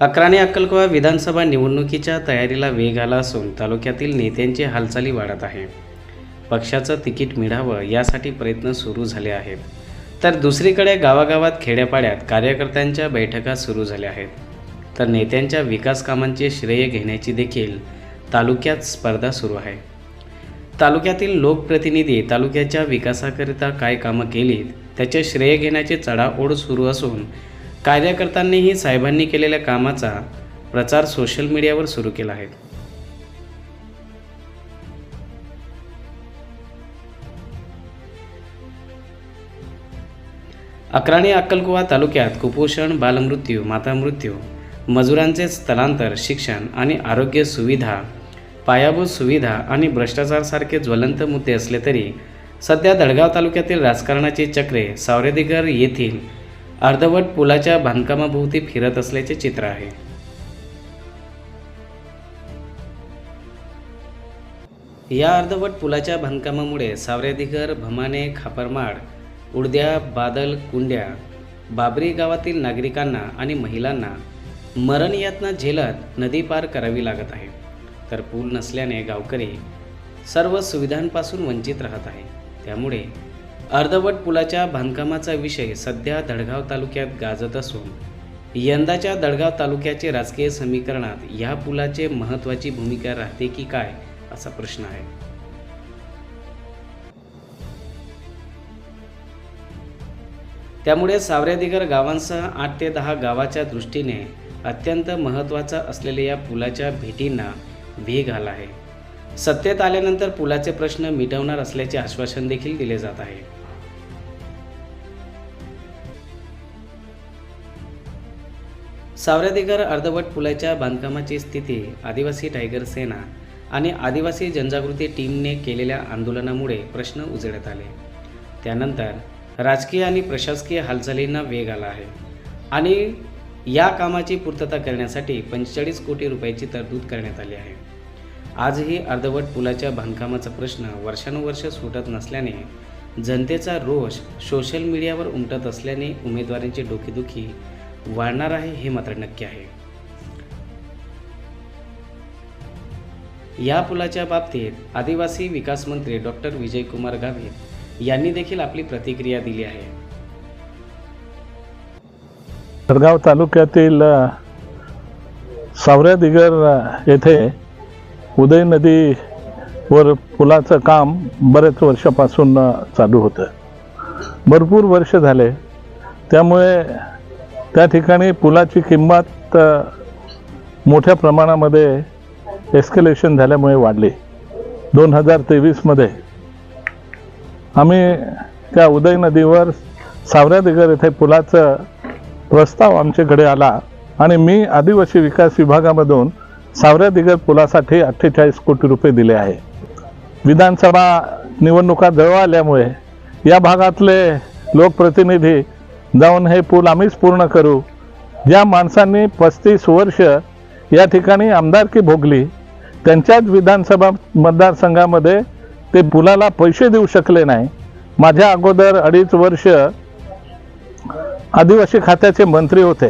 अकराणे अक्कलकोवा विधानसभा निवडणुकीच्या तयारीला वेग आला असून तालुक्यातील नेत्यांची हालचाली वाढत आहे. पक्षाचं तिकीट मिळावं यासाठी प्रयत्न सुरू झाले आहेत. तर दुसरीकडे गावागावात खेड्यापाड्यात कार्यकर्त्यांच्या बैठका सुरू झाल्या आहेत. तर नेत्यांच्या विकास कामांचे श्रेय घेण्याची देखील तालुक्यात स्पर्धा सुरू आहे. तालुक्यातील लोकप्रतिनिधी तालुक्याच्या विकासाकरिता काय कामं केलीत त्याचे श्रेय घेण्याची चढाओढ सुरू असून कार्यकर्त्यांनीही साहेबांनी केलेल्या कामाचा प्रचार सोशल मीडियावर सुरू केला आहे. अक्राणी अक्कलकुवा तालुक्यात कुपोषण बालमृत्यू मातामृत्यू मजुरांचे स्थलांतर शिक्षण आणि आरोग्य सुविधा पायाभूत सुविधा आणि भ्रष्टाचारसारखे ज्वलंत मुद्दे असले तरी सध्या दडगाव तालुक्यातील राजकारणाची चक्रे सावरेदिगर येथील अर्धवट पुलाच्या बांधकामाभोवती फिरत असल्याचे चित्र आहे. या अर्धवट पुलाच्या बांधकामामुळे सावरेदिगर भमाने खापरमाड उडद्या बादल कुंड्या बाबरी गावातील नागरिकांना आणि महिलांना मरणयातना झेलत नदी पार करावी लागत आहे. तर पूल नसल्याने गावकरी सर्व सुविधांपासून वंचित राहत आहे. त्यामुळे अर्धवट पुलाच्या बांधकामाचा विषय सध्या दडगाव तालुक्यात गाजत असून यंदाच्या दडगाव तालुक्याचे राजकीय समीकरणात या पुलाचे महत्त्वाची भूमिका राहते की काय असा प्रश्न आहे. त्यामुळे सावरेदिगर गावांसह आठ ते दहा गावाच्या दृष्टीने अत्यंत महत्त्वाचा असलेल्या या पुलाच्या भेटींना वेग आला आहे. सत्तेत आल्यानंतर पुलाचे प्रश्न मिटवणार असल्याचे आश्वासन देखील दिले जात आहे. सावरेदिगर अर्धवट पुलाच्या बांधकामाची स्थिती आदिवासी टायगर सेना आणि आदिवासी जनजागृती टीमने केलेल्या आंदोलनामुळे प्रश्न उजळत आले. त्यानंतर राजकीय आणि प्रशासकीय हालचालींना वेग आला आहे आणि या कामाची पूर्तता करण्यासाठी पंचेचाळीस कोटी रुपयाची तरतूद करण्यात आली आहे. आजही अर्धवट पुलाच्या बांधकामाचा प्रश्न वर्षानुवर्ष सुटत नसल्याने जनतेचा रोष सोशल मीडियावर उमटत असल्याने उमेदवारांची डोकेदुखी वाढणार आहे हे मात्र नक्की आहे. या पुलाच्या बाबतीत आदिवासी विकास मंत्री डॉक्टर विजयकुमार गावित यांनी देखील आपली प्रतिक्रिया दिली आहे. जळगाव तालुक्यातील अ, सावऱ्यादिगर येथे उदय नदी वर पुलाचं काम बरेच वर्षापासून चालू होतं. भरपूर वर्ष झाले. त्यामुळे त्या ठिकाणी पुलाची किंमत मोठ्या प्रमाणामध्ये एस्केलेशन झाल्यामुळे वाढली. दोन हजार तेवीसमध्ये आम्ही त्या उदय नदीवर सावऱ्यादिगर येथे पुलाचं प्रस्ताव आमच्याकडे आला आणि मी आदिवासी विकास विभागामधून सावऱ्यादिगर पुलासाठी अठ्ठेचाळीस कोटी रुपये दिले आहे. विधानसभा निवडणुका जवळ आल्यामुळे या भागातले लोकप्रतिनिधी जाऊन हे पूल आम्हीच पूर्ण करू. ज्या माणसांनी पस्तीस वर्ष या ठिकाणी आमदारकी भोगली त्यांच्याच विधानसभा मतदारसंघामध्ये ते पुलाला पैसे देऊ शकले नाही. माझ्या अगोदर अडीच वर्ष आदिवासी खात्याचे मंत्री होते.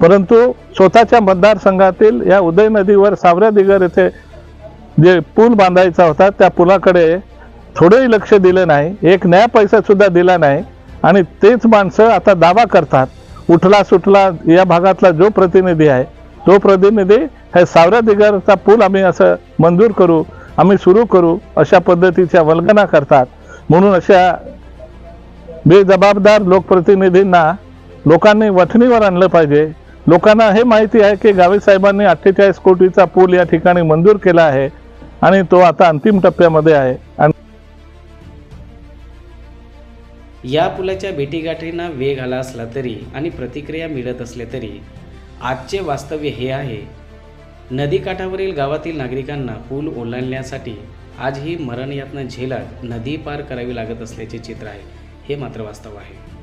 परंतु स्वतःच्या मतदारसंघातील या उदय नदीवर सावऱ्या दिगर येथे जे पूल बांधायचा होता त्या पुलाकडे थोडंही लक्ष दिलं नाही. एक नया पैसा सुद्धा दिला नाही. आणि तेच माणसं आता दावा करतात उठला सुटला या भागातला जो प्रतिनिधी आहे तो प्रतिनिधी हे सावऱ्या दिगरचा पूल आम्ही असं मंजूर करू आम्ही सुरू करू अशा पद्धतीच्या वल्गना करतात. म्हणून अशा बेजबाबदार लोकप्रतिनिधींना लोकांनी वठणीवर आणलं पाहिजे. लोकांना हे माहिती आहे की गावी साहेबांनी अठ्ठेचाळीस कोटीचा पूल या ठिकाणी मंजूर केला आहे आणि तो आता अंतिम टप्प्यामध्ये आहे. आणि या पुलाच्या भेटीगाठींना वेग आला असला तरी आणि प्रतिक्रिया मिळत असले तरी आजचे वास्तव्य हे आहे. नदीकाठावरील गावातील नागरिकांना पूल ओलांडण्यासाठी आजही मरणयातना झेलत नदी पार करावी लागत असल्याचे चित्र आहे. हे मात्र वास्तव आहे.